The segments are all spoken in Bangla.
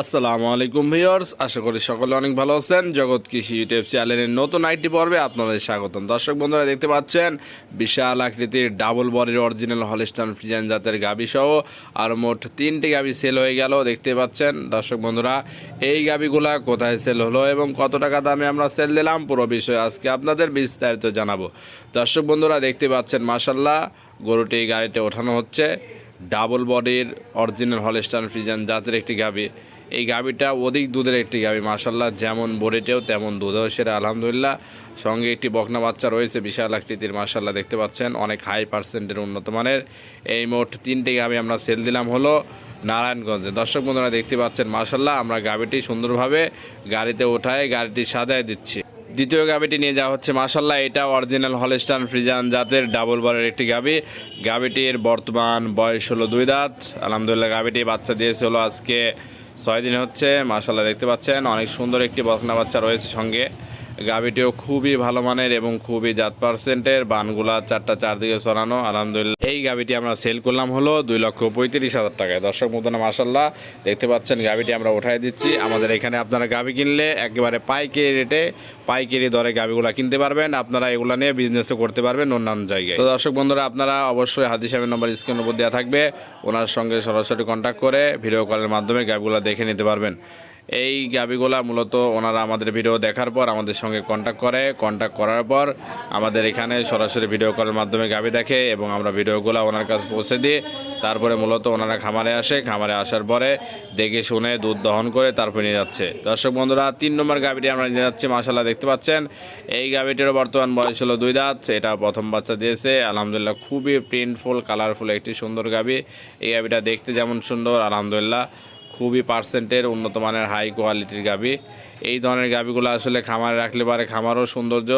আসসালামু আলাইকুম ভিউয়ার্স, আশা করি সকলে অনেক ভালো আছেন। জগৎ কৃষি ইউটিউব চ্যানেলের নতুন আইটি পর্বে আপনাদের স্বাগতম। দর্শক বন্ধুরা, দেখতে পাচ্ছেন, বিশাল আকৃতির ডাবল বডির অরিজিনাল হলিস্টান ফ্রিজান জাতের গাবি সহ আর মোট তিনটি গাবি সেল হয়ে গেল, দেখতে পাচ্ছেন। দর্শক বন্ধুরা, এই গাবিগুলা কোথায় সেল হলো এবং কত টাকা দামে আমরা সেল দিলাম, পুরো বিষয়ে আজকে আপনাদের বিস্তারিত জানাব। দর্শক বন্ধুরা, দেখতে পাচ্ছেন মাসাল্লাহ গরুটি গাড়িতে ওঠানো হচ্ছে। ডাবল বডির অরিজিনাল হলিস্টান ফ্রিজান জাতের একটি গাবি। এই গাবিটা অধিক দুধের একটি গাবি মাসাল্লাহ যেমন বডিতেও তেমন দুধেও সেটা আলহামদুলিল্লাহ। সঙ্গে একটি বকনা বাচ্চা রয়েছে, বিশাল আকৃতির মাসাল্লাহ দেখতে পাচ্ছেন। অনেক হাই পার্সেন্টের উন্নত মানের। এই মোট তিনটি গাবি আমরা সেল দিলাম হলো নারায়ণগঞ্জে। দর্শক বন্ধুরা, দেখতে পাচ্ছেন মাসাল্লাহ আমরা গাবিটি সুন্দরভাবে গাড়িতে ওঠায় গাড়িটি সাজায় দিচ্ছি। দ্বিতীয় গাবিটি নিয়ে যাওয়া হচ্ছে মাসাল্লাহ এটা অরিজিনাল হলিস্টান ফ্রিজান জাতের ডাবল বারের একটি গাবি গাবিটির বর্তমান বয়স হলো দুই দাঁত। আলহামদুলিল্লাহ গাবিটি বাচ্চা দিয়েছে হলো আজকে ছয় দিন হচ্ছে মাসাল্লাহ দেখতে পাচ্ছেন অনেক সুন্দর একটি বকনা বাচ্চা রয়েছে সঙ্গে। গাবিটিও খুবই ভালো মানের এবং খুবই জাত পার্সেন্টের, বানগুলা চারটা চারদিকে সরানো আলহামদুলিল্লাহ। এই গাবিটি আমরা সেল করলাম হলো দুই লক্ষ পঁয়ত্রিশ হাজার টাকায়। দর্শক মতন মাসাল্লাহ দেখতে পাচ্ছেন গাবিটি আমরা উঠাই দিচ্ছি। আমাদের এখানে আপনারা গাবি কিনলে একেবারে পাইকারি রেটে পাইকারি দরে গাবিগুলা কিনতে পারবেন। আপনারা এগুলা নিয়ে বিজনেসও করতে পারবেন অন্যান্য জায়গায়। তো দর্শক বন্ধুরা, আপনারা অবশ্যই হাজি সাহেবের নম্বর স্ক্রিনের উপর দেওয়া থাকবে। ওনার সঙ্গে সরাসরি কন্ট্যাক্ট করে ভিডিও কলের মাধ্যমে গাবিগুলা দেখে নিতে পারবেন। এই গাবিগুলা মূলত ওনারা আমাদের ভিডিও দেখার পর আমাদের সঙ্গে কন্ট্যাক্ট করে। কন্ট্যাক্ট করার পর আমাদের এখানে সরাসরি ভিডিও কলের মাধ্যমে গাবি দেখে এবং আমরা ভিডিওগুলো ওনার কাছে পৌঁছে দিই তারপরে মূলত ওনারা খামারে আসে। খামারে আসার পরে দেখে শুনে দুধ দহন করে তারপরে নিয়ে যাচ্ছে। দর্শক বন্ধুরা, তিন নম্বর গাবিটি আমরা নিয়ে যাচ্ছি মাসাল্লাহ দেখতে পাচ্ছেন। এই গাবিটিরও বর্তমান বয়স হলো দুই দাঁত, এটা প্রথম বাচ্চা দিয়েছে। আলহামদুলিল্লাহ খুবই প্রিন্টফুল কালারফুল একটি সুন্দর গাবি। এই গাবিটা দেখতে যেমন সুন্দর, আলহামদুলিল্লাহ খুবই পার্সেন্টের উন্নত মানের হাই কোয়ালিটির গাবি। এই ধরনের গাবিগুলো আসলে খামারে রাখলে পারে খামারও সৌন্দর্য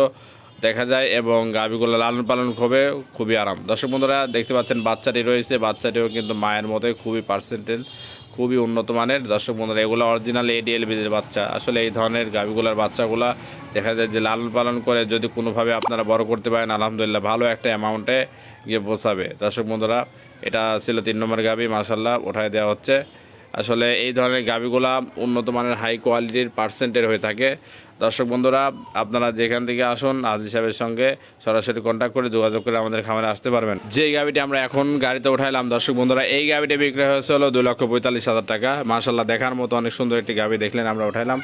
দেখা যায় এবং গাবিগুলো লালন পালন হবে খুবই আরাম। দর্শক বন্ধুরা, দেখতে পাচ্ছেন বাচ্চাটি রয়েছে, বাচ্চাটিও কিন্তু মায়ের মতোই খুবই পার্সেন্টের খুবই উন্নত মানের। দর্শক বন্ধুরা, এগুলো অরিজিনাল এডিএল বাচ্চা। আসলে এই ধরনের গাবিগুলোর বাচ্চাগুলো দেখা যায় যে লালন পালন করে যদি কোনোভাবে আপনারা বড় করতে পারেন, আলহামদুলিল্লাহ ভালো একটা অ্যামাউন্টে গিয়ে পোষাবে দর্শক বন্ধুরা, এটা ছিল তিন নম্বর গাবি মাসাল্লাহ উঠায় দেওয়া হচ্ছে। আসলে এই ধরনের গাবিগুলা উন্নত মানের হাই কোয়ালিটির পার্সেন্টের হয়ে থাকে। দর্শক বন্ধুরা, আপনারা যেখান থেকে আসুন আজি সাহেবের সঙ্গে সরাসরি কন্ট্যাক্ট করে যোগাযোগ করে আমাদের খামারে আসতে পারবেন। যে গাবিটি আমরা এখন গাড়িতে উঠাইলাম, দর্শক বন্ধুরা, এই গাবিটি বিক্রয় হয়েছে হলো দুই লক্ষ পঁয়তাল্লিশ হাজার টাকা। মার্শাল্লাহ দেখার মতো অনেক সুন্দর একটি গাবি দেখলেন আমরা উঠাইলাম।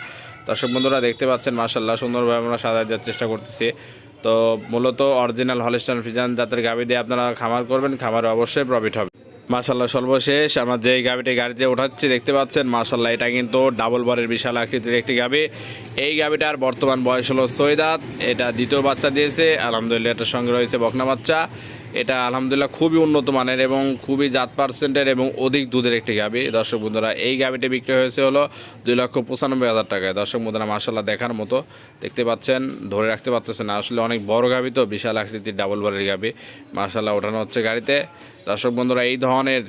দর্শক বন্ধুরা, দেখতে পাচ্ছেন মার্শাল্লাহ সুন্দরভাবে আমরা সাজায় দেওয়ার চেষ্টা করতেছি। তো মূলত অরিজিনাল হলিস্টান ফিজান জাতের গাবি দিয়ে আপনারা খামার করবেন, খামারে অবশ্যই প্রফিট হবে। মাশাল্লাহ সর্বশেষ আমরা যে গাবিটি গাড়িতে উঠাচ্ছি, দেখতে পাচ্ছেন মাসাল্লাহ এটা কিন্তু ডাবল বারের বিশাল আকৃতির একটি গাবি। এই গাবিটার বর্তমান বয়স হলো সৈদাত এটা দ্বিতীয় বাচ্চা দিয়েছে, আলহামদুলিল্লাহ, এটার সঙ্গে রয়েছে বকনা বাচ্চা। এটা আলহামদুলিল্লাহ খুবই উন্নত মানের এবং খুবই জাত পার্সেন্টের এবং অধিক দুধের একটি গাবি। দর্শক বন্ধুরা, এই গাবিটি বিক্রি হয়েছে হলো দুই লক্ষ পঁচানব্বই হাজার টাকায়। দর্শক বন্ধুরা মাসাল্লাহ দেখার মতো দেখতে পাচ্ছেন, ধরে রাখতে পারতেছেন না। আসলে অনেক বড় গাবি তো, বিশাল আকৃতির ডাবল বারের গাবি। মাসাল্লাহ ওঠানো হচ্ছে গাড়িতে। দর্শক বন্ধুরা, এই ধরনের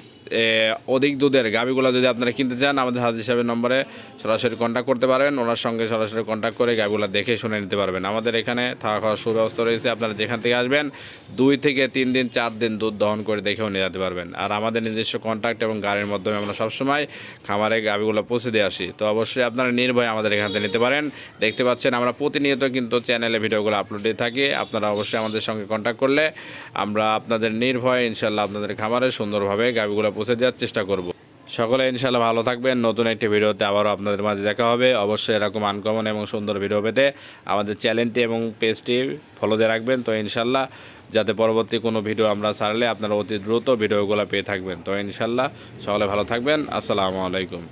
অধিক দুধের গাবিগুলো যদি আপনারা কিনতে চান, আমাদের হাজির সাহেবের নম্বরে সরাসরি কন্ট্যাক্ট করতে পারবেন। ওনার সঙ্গে সরাসরি কন্ট্যাক্ট করে গাবিগুলো দেখে শুনে নিতে পারবেন। আমাদের এখানে থাকা খাওয়ার সুব্যবস্থা রয়েছে। আপনারা যেখান থেকে আসবেন, দুই থেকে তিন দিন, চার দিন দুধ দহন করে দেখেও নিয়ে যেতে পারবেন। আর আমাদের নিজস্ব কন্ট্যাক্ট এবং গাড়ির মাধ্যমে আমরা সবসময় খামারে গাবিগুলো পৌঁছে দিয়ে আসি। তো অবশ্যই আপনারা নির্ভয়ে আমাদের এখান থেকে নিতে পারেন। দেখতে পাচ্ছেন আমরা প্রতিনিয়ত কিন্তু চ্যানেলে ভিডিওগুলো আপলোড দিয়ে থাকি। আপনারা অবশ্যই আমাদের সঙ্গে কন্ট্যাক্ট করলে আমরা আপনাদের নির্ভয়ে ইনশাল্লাহ আপনাদের খামারে সুন্দরভাবে গাবিগুলো পৌঁছে দেওয়ার চেষ্টা করব। সকলে ইনশাল্লাহ ভালো থাকবেন। নতুন একটি ভিডিওতে আবারও আপনাদের মাঝে দেখা হবে। অবশ্যই এরকম আনকমন এবং সুন্দর ভিডিও পেতে আমাদের চ্যানেলটি এবং পেজটি ফলো দিয়ে রাখবেন। তো ইনশাল্লাহ যাতে পরবর্তী কোনো ভিডিও আমরা ছাড়লে আপনারা অতি দ্রুত ভিডিওগুলো পেয়ে থাকবেন। তো ইনশাল্লাহ সকলে ভালো থাকবেন। আসসালামু আলাইকুম।